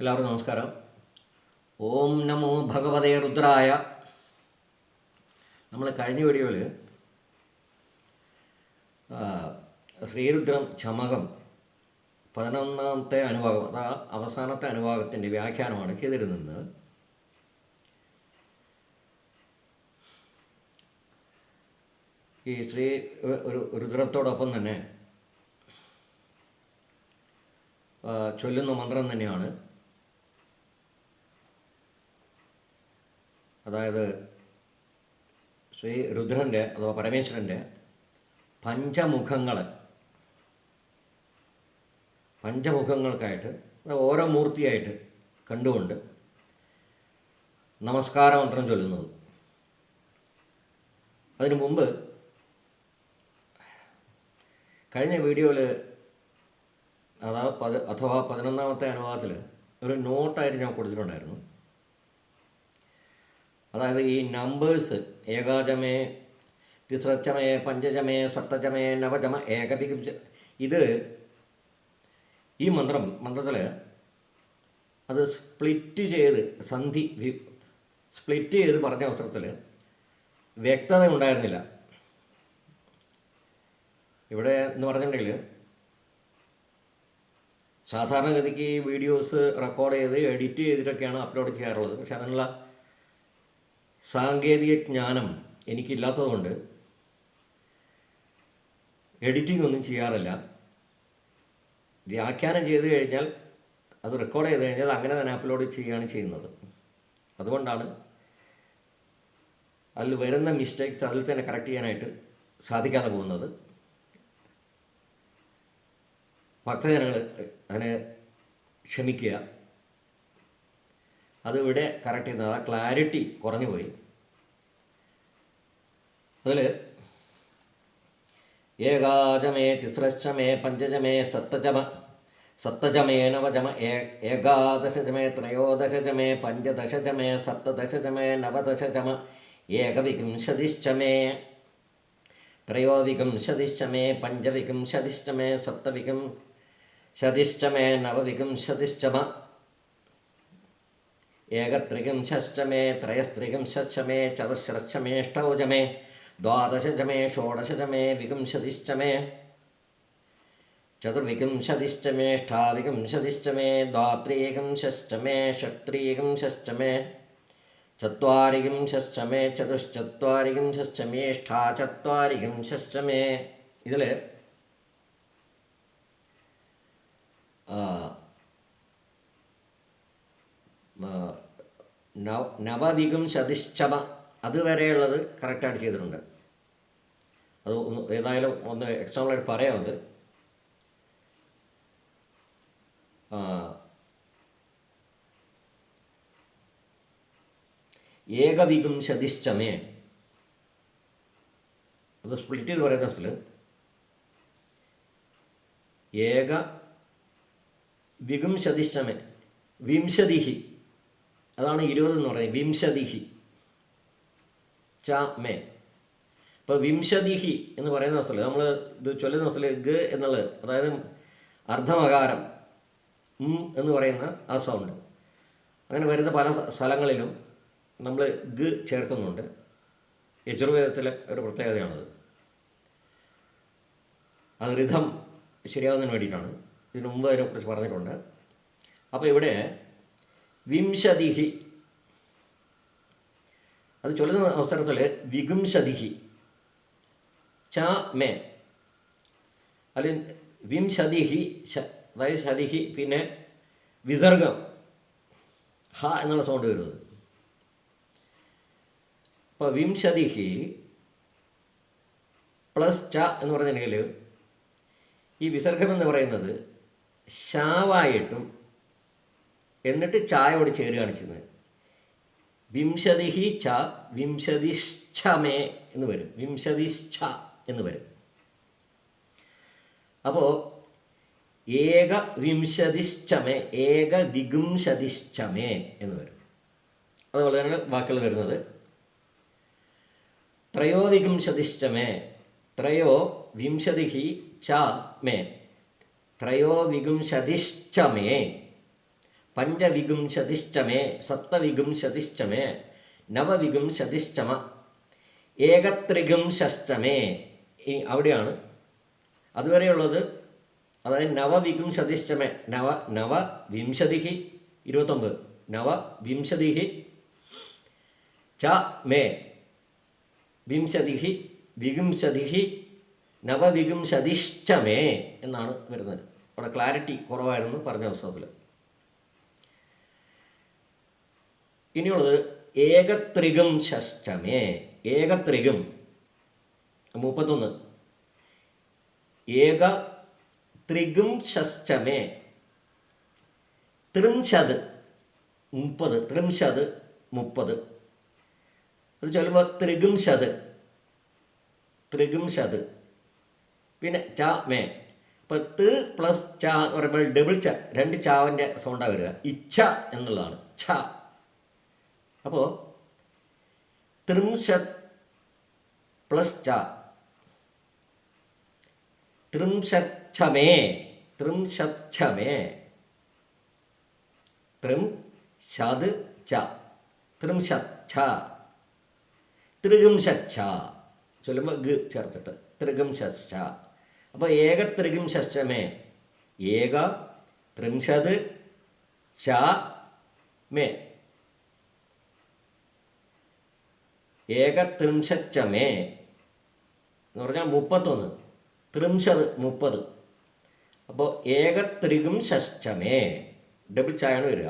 എല്ലാവർക്കും നമസ്കാരം. ഓം നമോ ഭഗവതേ രുദ്രായ. നമ്മൾ കഴിഞ്ഞ വീഡിയോയിൽ ശ്രീരുദ്രം ചമകം പതിനൊന്നാമത്തെ അനുഭാഗം അതാ അവസാനത്തെ അനുഭാഗത്തിന്റെ വ്യാഖ്യാനമാണ് ചെയ്തിരുന്നത്. ഈ ശ്രീ ഒരു രുദ്രത്തോടൊപ്പം തന്നെ ചൊല്ലുന്ന മന്ത്രം തന്നെയാണ്. അതായത് ശ്രീ രുദ്രന്റെ അഥവാ പരമേശ്വരന്റെ പഞ്ചമുഖങ്ങൾ പഞ്ചമുഖങ്ങൾക്കായിട്ട് ഓരോ മൂർത്തിയായിട്ട് കണ്ടുകൊണ്ട് നമസ്കാര മന്ത്രം ചൊല്ലുന്നത്. അതിനു മുമ്പ് കഴിഞ്ഞ വീഡിയോയിൽ അതാ പത് അഥവാ പതിനൊന്നാമത്തെ അനുവാദത്തിൽ ഒരു നോട്ടായിട്ട് ഞാൻ കൊടുത്തിട്ടുണ്ടായിരുന്നു. അതായത് ഈ നമ്പേഴ്സ് ഏകാചമേ തിസ്രച്ചമേ പഞ്ചചമേ സപ്തചമേ നവചമ ഏകപികം ഇത് ഈ മന്ത്രം മന്ത്രത്തിൽ അത് സ്പ്ലിറ്റ് ചെയ്ത് സന്ധി സ്പ്ലിറ്റ് ചെയ്ത് പറഞ്ഞ അവസരത്തിൽ വ്യക്തത ഉണ്ടായിരുന്നില്ല. ഇവിടെ എന്ന് പറഞ്ഞിട്ടുണ്ടെങ്കിൽ സാധാരണഗതിക്ക് വീഡിയോസ് റെക്കോർഡ് ചെയ്ത് എഡിറ്റ് ചെയ്തിട്ടൊക്കെയാണ് അപ്ലോഡ് ചെയ്യാറുള്ളത്. പക്ഷെ അതിനുള്ള സാങ്കേതിക ജ്ഞാനം എനിക്കില്ലാത്തതുകൊണ്ട് എഡിറ്റിംഗ് ഒന്നും ചെയ്യാറില്ല. വ്യാഖ്യാനം ചെയ്ത് കഴിഞ്ഞാൽ അത് റെക്കോർഡ് ചെയ്ത് കഴിഞ്ഞാൽ അങ്ങനെ തന്നെ അപ്ലോഡ് ചെയ്യുകയാണ് ചെയ്യുന്നത്. അതുകൊണ്ടാണ് അതിൽ വരുന്ന മിസ്റ്റേക്സ് അതിൽ തന്നെ കറക്റ്റ് ചെയ്യാനായിട്ട് സാധിക്കാതെ പോകുന്നത്. ഭക്തജനങ്ങൾ അതിനെ ക്ഷമിക്കുക. അത് ഇവിടെ കറക്റ്റ് ചെയ്യുന്നത് ആ ക്ലാരിറ്റി കുറഞ്ഞു പോയി അതിൽ ഏകാജമേ തിസ്രശ്ചമേ പഞ്ചജമേ സത്തജമ സപ്തജമേ നവജമ ഏ ഏകാദശജമേ ത്രയോദശജമേ പഞ്ചദശജമേ സപ്തദശജമേ നവദശജമ ഏകവിംശതിശ്ചമേ ത്രയോവിംശതിശ്ചമേ പഞ്ചവിംശതിശ്ചമേ സപ്തവികം ശതിശ്ചമേ നവവിംശതിശ്ചമ ഏകത്രികിംശശ്ചമേ ത്രയസ്ത്രികിംശശ്ചമേ ചതുശ്രശ്ചമേഷ്ടൗജമേ ദ്വാദശജമേ ഷോഡശജമേ വിംശതിശ്ചമേ ചതുർവിംശതിശ്ചമേഷ്ടാവിംശതിശ്ചമേ ദ്വാത്രീകിംശശ്ചമേ ഷട്രീകിംശശ്ചമേ ചത്വാരികിംശശ്ചമേ ചതുശ്ചത്വാരികിംശശ്ചമേഷ്ഠാ ചത്വാരികിംശശ്ചമേ ഇതിൽ നവവിംശതിശ്ചമ അതുവരെയുള്ളത് കറക്റ്റായിട്ട് ചെയ്തിട്ടുണ്ട്. അത് ഒന്ന് ഏതായാലും ഒന്ന് എക്സാമ്പിളായിട്ട് പറയാമത് ഏകവിംശതിശ്ചമേ അത് സ്പ്ലിറ്റ് ചെയ്ത് പറയുന്ന സ്ഥലം. ഏക വിംശതിശ്ചമേ വിംശതിഹി. അതാണ് ഇരുപത് എന്ന് പറയുന്നത്. വിംശതിഹി. ച മേ. ഇപ്പോൾ വിംശതിഹി എന്ന് പറയുന്ന അവസ്ഥയിൽ നമ്മൾ ഇത് ചൊല്ലുന്ന അവസ്ഥയിൽ ഗ എന്നുള്ളത് അതായത് അർദ്ധമകാരം എന്ന് പറയുന്ന ആ സൗണ്ട് അങ്ങനെ വരുന്ന പല സ്ഥലങ്ങളിലും നമ്മൾ ഗ ചേർക്കുന്നുണ്ട്. യജുർവേദത്തിലെ ഒരു പ്രത്യേകതയാണത്. അത് ഋതം ശരിയാവുന്നതിന് വേണ്ടിയിട്ടാണ്. ഇതിനു മുമ്പ് അതിനെക്കുറിച്ച് പറഞ്ഞിട്ടുണ്ട്. അപ്പോൾ ഇവിടെ വിംശതിഹി. അത് ചൊല്ലുന്ന അവസരത്തിൽ വിഗുംശതിഹി. ച മേ. അതിൽ വിംശതിഹി അതായത് ശതിഹി പിന്നെ വിസർഗം ഹ എന്നുള്ള സൗണ്ട് വരുന്നത്. അപ്പോൾ വിംശതിഹി പ്ലസ് ച എന്ന് പറഞ്ഞിട്ടുണ്ടെങ്കിൽ ഈ വിസർഗം എന്ന് പറയുന്നത് ഷാവായിട്ടും എന്നിട്ട് ചായോട് ചേരുകയാണ് ചെയ്യുന്നത്. വിംശതിഹി ച വിംശതിശ്ചമേ എന്ന് വരും. വിംശതിശ്ച എന്ന് വരും. അപ്പോൾ ഏക വിംശതിശ്ചമേ ഏക വിഗുംശതിശ്ചമേ എന്ന് വരും. അതുപോലെയാണ് വാക്കുകൾ വരുന്നത്. ത്രയോ വിഗുംശതിഷ്ഠമേ ത്രയോ വിംശതിഹി ച മേ ത്രയോവിഗുംശതിശ്ചമേ പഞ്ചവിഗുംശതിഷ്ടമേ സപ്തവിഗുംശതിഷ്ടമേ നവവിഗുംശതിഷ്ടമ ഏകത്രിഗുംശഷ്ടമേ. ഇനി അവിടെയാണ്. അതുവരെയുള്ളത് അതായത് നവവിഗുംശതിഷ്ടമേ നവ നവ വിംശതിഹി ഇരുപത്തൊമ്പത് നവ വിംശതിഹി ച മേ വിംശതിഹി വിഗുംശതിഹി നവവിഗുംശതിഷ്ടമേ എന്നാണ് വരുന്നത്. അവിടെ ക്ലാരിറ്റി കുറവായിരുന്നു പറഞ്ഞ പുസ്തകത്തിൽ ഇനിയുള്ളത് ഏകത്രികം ഷഷ്ടമേ ഏകത്രികം. മുപ്പത്തൊന്ന്. ഏക ത്രികും ഷഷ്ടമേ ത്രിംശത് മുപ്പത് ത്രിംശത് മുപ്പത്. അത് ചൊല്ലുമ്പോൾ ത്രികുംശത് ത്രികുംശത് പിന്നെ ച മേ. ഇപ്പോൾ ത് പ്ലസ് ച എന്ന് പറയുമ്പോൾ ഡബിൾ ച രണ്ട് ചാവിന്റെ സൗണ്ടാണ് വരിക. ഇച്ഛ എന്നുള്ളതാണ്. ഛ. അപ്പോൾ ത്രിംശത് പ്ലസ് ച. ത്രിംശച്ഛമേ ത്രിംശച്ഛമേ ത്രിം ശത് ച. ത്രിംശച്ഛ ത്രിഗുംശച്ഛ ചൊല്ലുമ്പോൾ ഗ ചേർത്തിട്ട്. ത്രിഗുംശച്ഛ അപ്പോൾ ഏക ത്രിഗുംശമേ ഏക ത്രിംശത് ച മേ. ഏകത്രിംശച്ചമേ എന്ന് പറഞ്ഞാൽ മുപ്പത്തൊന്ന്. ത്രിംശത് മുപ്പത്. അപ്പോൾ ഏകത്രികും ഷഷ്ടമേ ഡബിൾ ചായാണ് വരിക.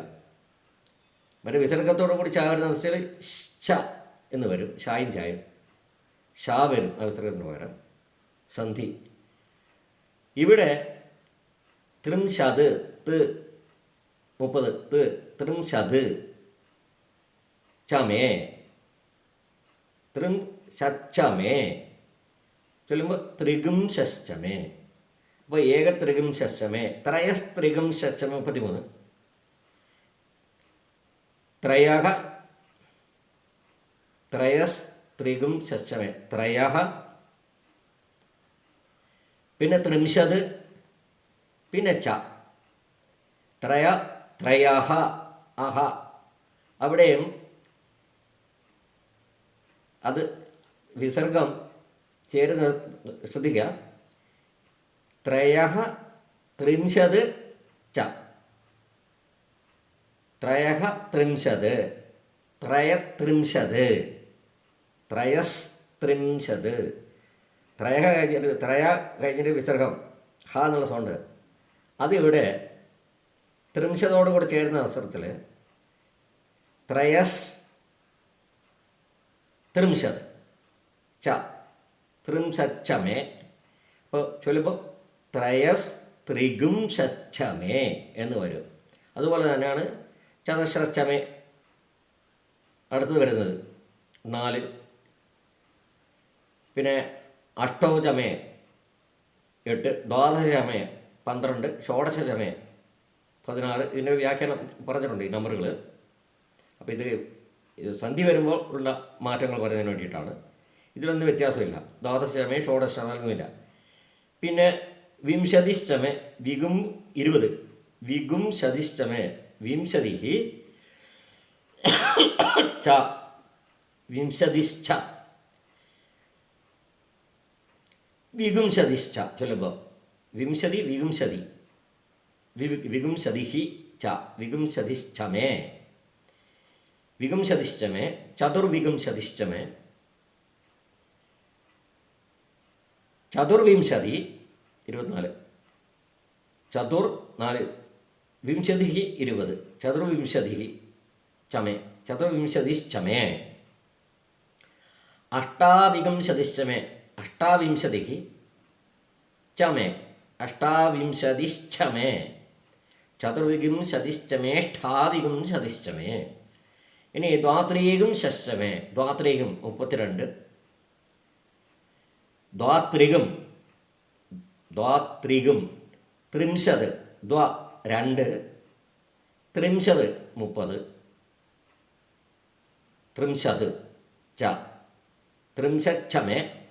മറ്റേ വിസർഗത്തോടു കൂടി ചായ വരുന്ന അവസ്ഥയിൽ ഷ എന്ന് വരും. ഷായും ചായും. ഷാ വരും ആ വിസർഗത്തിന് പകരം. സന്ധി. ഇവിടെ ത്രിംശത് ത് മുപ്പത് ത് ത്രിംശത് ചമേ ത്രിം ഷച്ചമേ ചൊല്ലുമ്പോൾ ത്രികും ഷഷ്ടമേ അപ്പോൾ ഏക ത്രികും ഷഷ്ടമേ ത്രയസ്ത്രികും ഷഷ്ടമേ മുപ്പത്തിമൂന്ന്. ത്രയ ത്രയസ്ത്രികും ഷഷ്ടമേ ത്രയ പിന്നെ ത്രിംശത് പിന്നെ ച. ത്രയ ത്രയഹ അഹ. അവിടെയും അത് വിസർഗം ചേരുന്ന ശ്രദ്ധിക്കുക. ത്രയ ത്രിംശത് ച. ത്രയ ത്രിംശത്. ത്രയത്രിംശത്. ത്രയസ്ത്രിംശത്. ത്രയ കഴിഞ്ഞിട്ട് ത്രയ കഴിഞ്ഞിട്ട് വിസർഗം. ഹ എന്നുള്ള സൗണ്ട്. അതിവിടെ ത്രിംശതോടുകൂടി ചേരുന്ന അവസരത്തിൽ ത്രയസ് ത്രിംശത് ച. ത്രിംശച്ചമേ അപ്പോൾ ചൊല്ലുമ്പോൾ ത്രയസ് ത്രിഗുംശമേ എന്ന് വരും. അതുപോലെ തന്നെയാണ് ചതശ്രശ്ചമേ അടുത്തത് വരുന്നത്. നാല്. പിന്നെ അഷ്ടൗചമേ എട്ട് ദ്വാദശമേ പന്ത്രണ്ട് ഷോഡശമേ പതിനാറ് ഇതിന്റെ വ്യാഖ്യാനം പറഞ്ഞിട്ടുണ്ട് ഈ നമ്പറുകൾ അപ്പോൾ ഇത് ഇത് സന്ധി വരുമ്പോൾ ഉള്ള മാറ്റങ്ങൾ പറയുന്നതിന് വേണ്ടിയിട്ടാണ്. ഇതിലൊന്നും വ്യത്യാസമില്ല. ദ്വാദശമേ ഷോഡശമൊന്നുമില്ല പിന്നെ വിംശതിഷ്ടമേ വിഗും ഇരുപത്. വിഗും ശതിഷ്ടമേ വിംശതി ച വിംശതിഷ്ഠ വിഗുംശതിഷ്ഠ ചൊല്ലുമ്പോൾ വിംശതി വിഗുംശതി വിഗുംശതി ച വിഗുംശതിശ്ചമേ വിഗുംശതിശ്ചമേ ചതുർവിഗുംശതിശ്ചമേ. ചതുർവിംശതി ഇരുപത്തിനാല്. ചതുർ നാല് വിംശതി ഇരുപത്. ചതുർവിംശതി ചമേ ചതുർവിംശതിശ്ചമേ. അഷ്ടാവിംശതിശ്ചമേ അഷ്ടാവിംശതി ചമേ അഷ്ടാവിംശതിശ്ചമേ. ചതുർവിംശതിശ്ചമേഷ്ടാവിംശതിശ്ചമേ ഇനി ദ്വാത്രീകം ഷഷ്ടമേ ദ്വാത്രീകം മുപ്പത്തിരണ്ട്. ദ്വാത്രികം. ദ്വാത്രികം. ത്രിംശത്. ദ്വ രണ്ട്. ത്രിംശത് മുപ്പത്. ത്രിംശത് ച. ത്രിംശക്ഷമേ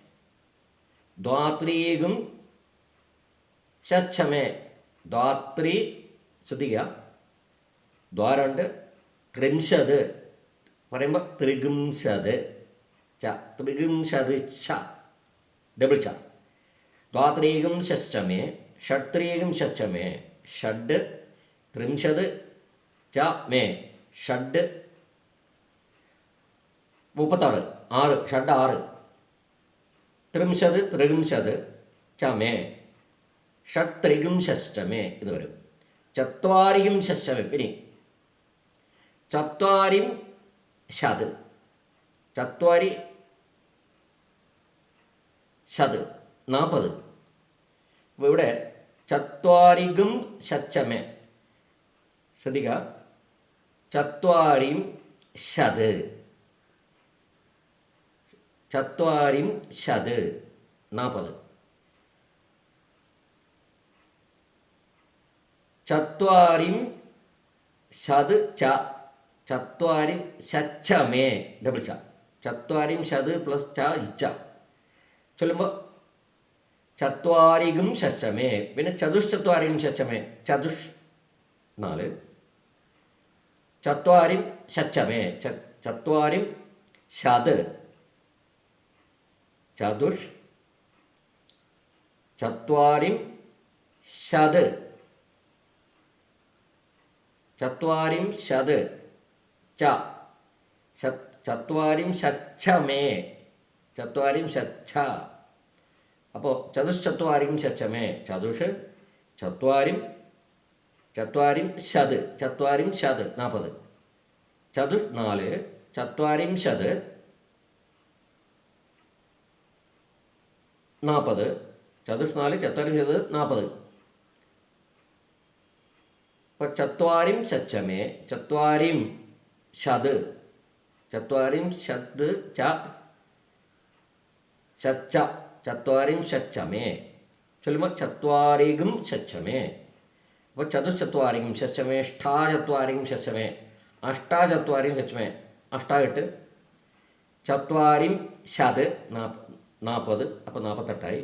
ദ്വാത്രീകം ഷച്ഛമേ ദ്വാത്രി ശ്രദ്ധിക്കുക ദ്വാരണ്ട് ത്രിംശത്. പറയുമ്പോൾ ത്രിഗുംശത് ച. ത്രിഗുംശത് ച ഡബിൾ ച. ദ്വാത്രീകം ഷഷ്ടമേ ഷട്രീകം ഷഷ്ടമേ ഷഡ് ത്രിംശത് ച മേ. ഷഡ് മുപ്പത്താറ്. ആറ്. ഷഡ് ആറ്. ത്രിംശത് ത്രിംശത് ച മേ. ഷട്രിഗും ഷഷ്ടമേ ഇത് വരും. ചത്വാരിയും ഷഷ്ടമേ പിന്നെ ചത്വാരിം ശത് ചത്വാരി ഷത് നാൽപ്പത് അപ്പോൾ ഇവിടെ ചത്വാരിഗും ശച്ചമേ. ശ്രദ്ധിക്കുക ചത്വാരിം ഷത് ചത്വാരിം ഷത് നാൽപ്പത് ചത്വാരിം ഷത് ച ചത്വാരിം ശച്ചമേ ഡബിൾ ച ചത്വാരിം ശത് പ്ലസ് ച ഇച്ച ചൊല്ലുമ്പോൾ ചത്വാരികും ശശമേ പിന്നെ ചതുഷ്ചത്വാരികം ശശമേ ചതുഷ് നാല്. ചത്വാരിം ശച്ചമേ ചത്വാരിം ശത്. ചതുഷ് ചത്വാരിം ശത്. ചത്വാരിം ശത്. ച. ചത്വാരിം ചത്വാരിം ശച്ചമേ ചത്വാരിം ശച്ച അപ്പോൾ ചതുശ്ചത്വാരിം ശച്ചമേ ചതുഷ് ചത്വാരിം ചത്വാരിം ഷത് ചത്വാരിം ഷത് നാൽപ്പത് ചതുഷ് നാല് ചത്വാരിം ഷത് നാൽപ്പത് ചതുഷ് നാല് ചത്വാരിം ഷത് നാൽപ്പത് അപ്പോൾ ചത്വാരിം ശച്ചമേ ചത്വാരിം ശത് ചത്വാരിം ഷത് ച. ഷച്ച ചത്വാരിം ഷച്ചമേ ചൊല്ലുമ്പോൾ ചത്വാരികും ഷച്ചമേ അപ്പോൾ ചതുശ്ചത്വാരികം ഷച്ചമേ ഷ്ടാചത്വാരികം ശച്ചമേ ഷച്ചമേ അഷ്ടാ അഷ്ടായിട്ട് ചത്വാരിം ഷത് നാൽപ്പ നാൽപ്പത് അപ്പോൾ നാൽപ്പത്തെട്ടായി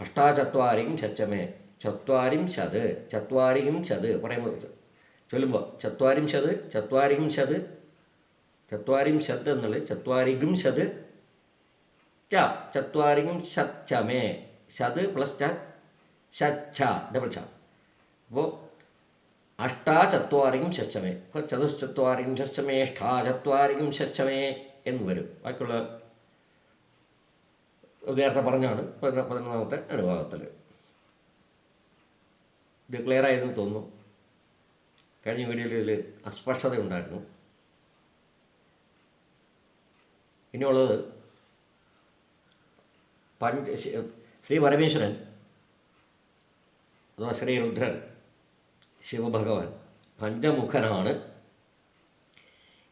അഷ്ടാചത്വാരികം ഷച്ചമേ ചത്വാരിം ഷത് ചത്വാരിയും ഷത് പറയുമ്പോൾ ചൊല്ലുമ്പോൾ ചത്വാരിം ചത്വാരിംശത് ചത്വാരിംശത് ചത്വാരിം ശത് എന്നുള്ളത് ചത്വാരികും ശത് ച ചത്വാരികം ഷച്ചമേ ശത് പ്ലസ് ച ഷച്ച ഡബിൾ ച. അപ്പോൾ അഷ്ടാചത്വാരികം ഷച്ചമേ അപ്പോൾ ചതുശ്ചത്വാരികം അഷ്ടാ ചത്വാരിം ഷച്ചമേ എന്ന് വരും. ബാക്കിയുള്ള നേരത്തെ പറഞ്ഞാണ് പതിന- പതിനൊന്നാമത്തെ അനുഭാഗത്തിൽ ഇത് ക്ലിയർ ആയെന്ന് തോന്നുന്നു. കഴിഞ്ഞ വീഡിയോയിൽ അസ്പഷ്ടത ഉണ്ടായിരുന്നു ഇനിയുള്ളത് പഞ്ച ശ്രീ പരമേശ്വരൻ അഥവാ ശ്രീ രുദ്രൻ ശിവഭഗവാൻ പഞ്ചമുഖനാണ്.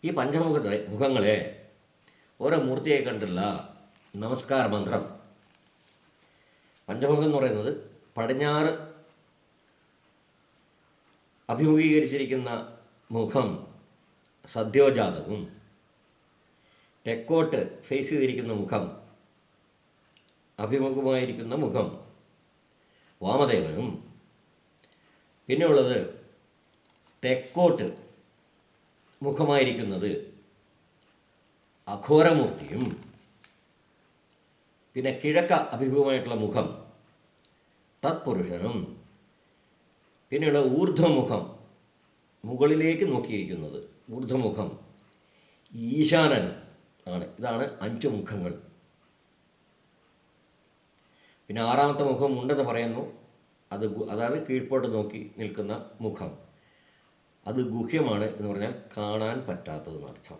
ഈ പഞ്ചമുഖത്തെ മുഖങ്ങളെ ഓരോ മൂർത്തിയെ കണ്ടുള്ള നമസ്കാര മന്ത്രം പഞ്ചമുഖം എന്ന് പറയുന്നത് പടിഞ്ഞാറ് അഭിമുഖീകരിച്ചിരിക്കുന്ന മുഖം സദ്യോജാതവും. തെക്കോട്ട് ഫേസ് ചെയ്തിരിക്കുന്ന മുഖം അഭിമുഖമായിരിക്കുന്ന മുഖം വാമദേവനും. പിന്നെയുള്ളത് തെക്കോട്ട് മുഖമായിരിക്കുന്നത് അഘോരമൂർത്തിയും. പിന്നെ കിഴക്ക അഭിമുഖമായിട്ടുള്ള മുഖം തത്പുരുഷനും. പിന്നെയുള്ള ഊർധ്വമുഖം മുകളിലേക്ക് നോക്കിയിരിക്കുന്നത് ഊർധ്വമുഖം ഈശാനൻ ആണ്. ഇതാണ് അഞ്ച് മുഖങ്ങൾ. പിന്നെ ആറാമത്തെ മുഖം ഉണ്ടെന്ന് പറയുന്നു. അത് അതായത് കീഴ്പോട്ട് നോക്കി നിൽക്കുന്ന മുഖം. അത് ഗുഹ്യമാണ് എന്ന് പറഞ്ഞാൽ കാണാൻ പറ്റാത്തതെന്ന് അർത്ഥം.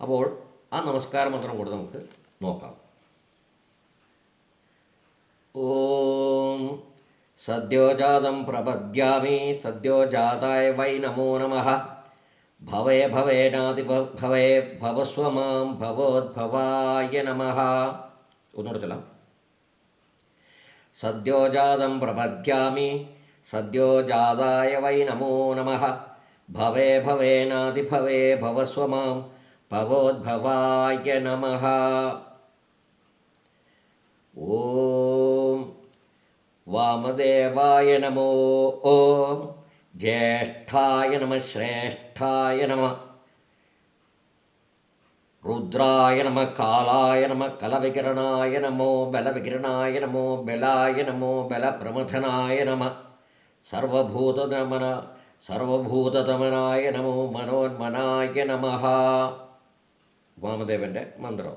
അപ്പോൾ ആ നമസ്കാര മന്ത്രം കൂടെ നമുക്ക് നോക്കാം. ഓം सद्योजातं प्रपद्यामि सद्योजाताय वै नमो नमः भवे भवेनादिभवे भवस्व मां भवोद्भवाय नमः उन्नोडचलं सद्योजातं प्रपद्यामि सद्योजाताय वै नमो नमः भवे भवेनादिभवे भवस्व मां भवोद्भवाय नमः ओ വാമദേവായ നമോ ഓം ജ്യേഷ്ഠായ നമ ശ്രേഷ്ഠായ നമ രുദ്രായ നമ കാലായ നമ കലവികരണായ നമോ ബലവികരണായ നമോ ബലായ നമോ ബലപ്രമഥനായ നമ സർവഭൂതനമന സർവഭൂതതമനായ നമോ മനോന്മനായ നമ വാമദേവന്റെ മന്ത്രം.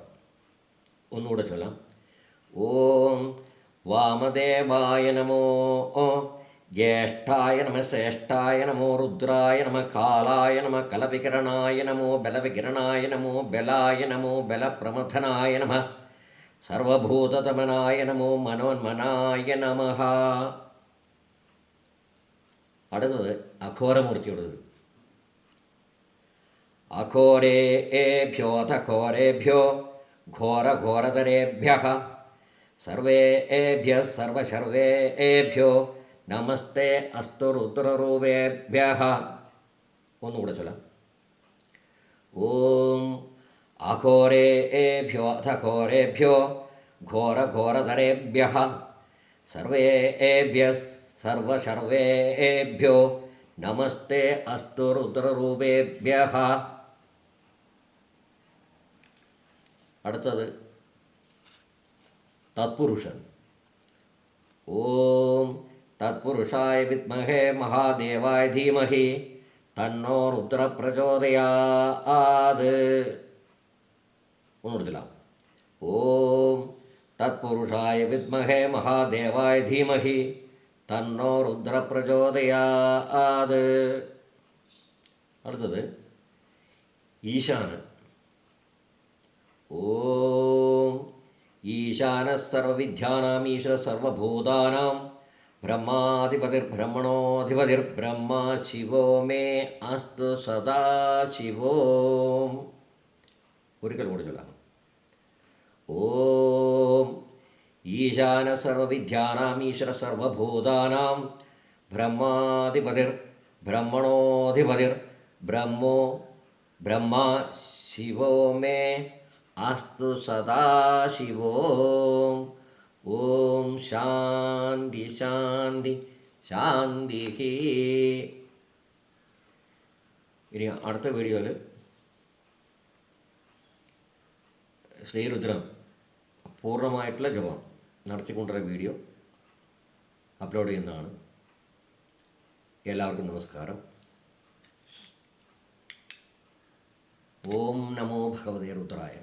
ഒന്നുകൂടെ ചൊല്ലാം. ഓം വാമദേവായ നമോ. ജ്യേഷ്ഠായ നമ ശ്രേഷ്ഠായ നമോ. രുദ്രായ നമ കാലായ നമ കലവികരണായ നമോ. ബലവികരണായ നമോ. ബലായ നമോ. ബലപ്രമഥനായ നമ. സർവഭൂതതമനായ നമോ. മനോന്മനായ നമ. അടുത്തത് അഘോരമൂർത്തിയുടേത്. അഘോരേ ഏഭ്യോധഘോരേഭ്യോ ഘോരഘോരതരേഭ്യ സർവേഭ്യ സർവശർവേഭ്യോ നമസ്തേ അസ്തു രുദ്രൂപേഭ്യ ഒന്നുകൂടെ ചൊല്ല. ഓം അഘോരേഭ്യോ അഥ ഘോരേഭ്യോ ഘോര ഘോരതരേഭ്യ സർവേഭ്യ സർവശർവേഭ്യോ നമസ്തേ അസ്തു രുദ്രൂപേഭ്യ അടുത്തത് തത്പുരുഷൻ. ഓം തത്പുരുഷായ വിദ്മഹേ മഹാദേവായ ധീമഹി തന്നോ രുദ്ര പ്രചോദയാത് ഒന്നുകൂടെ ഓം തത്പുരുഷായ വിദ്മഹേ മഹാദേവായ ധീമഹി തന്നോ രുദ്ര പ്രചോദയാത് അടുത്തത് ഈശാനൻ ഓം ഈശാന സർവവിദ്യാനാം ഈശ്വര സർവഭൂതാനാം ബ്രഹ്മാധിപതിർബ്രഹ്മണോധിപതിർബ്രഹ്മ ശിവോ മേ അസ്തു സദാ ശിവോ. ഒരിക്കൽ കൂടി ചൊല്ലാം. ഓം ഈശാന സർവവിദ്യാനാം ഈശ്വര സർവഭൂതാനാം ബ്രഹ്മാധിപതിർ ബ്രഹ്മണോധിപതിർ ബ്രഹ്മോ ബ്രഹ്മ ശിവോ മേ അസ്തു സദാശിവോ ഓം ശാന്തി ശാന്തി ശാന്തി ഇനി അടുത്ത വീഡിയോയിൽ ശ്രീരുദ്രം പൂർണമായിട്ടുള്ള ജപം നടത്തിക്കൊണ്ടുള്ള വീഡിയോ അപ്ലോഡ് ചെയ്യുന്നതാണ്. എല്ലാവർക്കും നമസ്കാരം. ഓം നമോ ഭഗവതേ രുദ്രായ.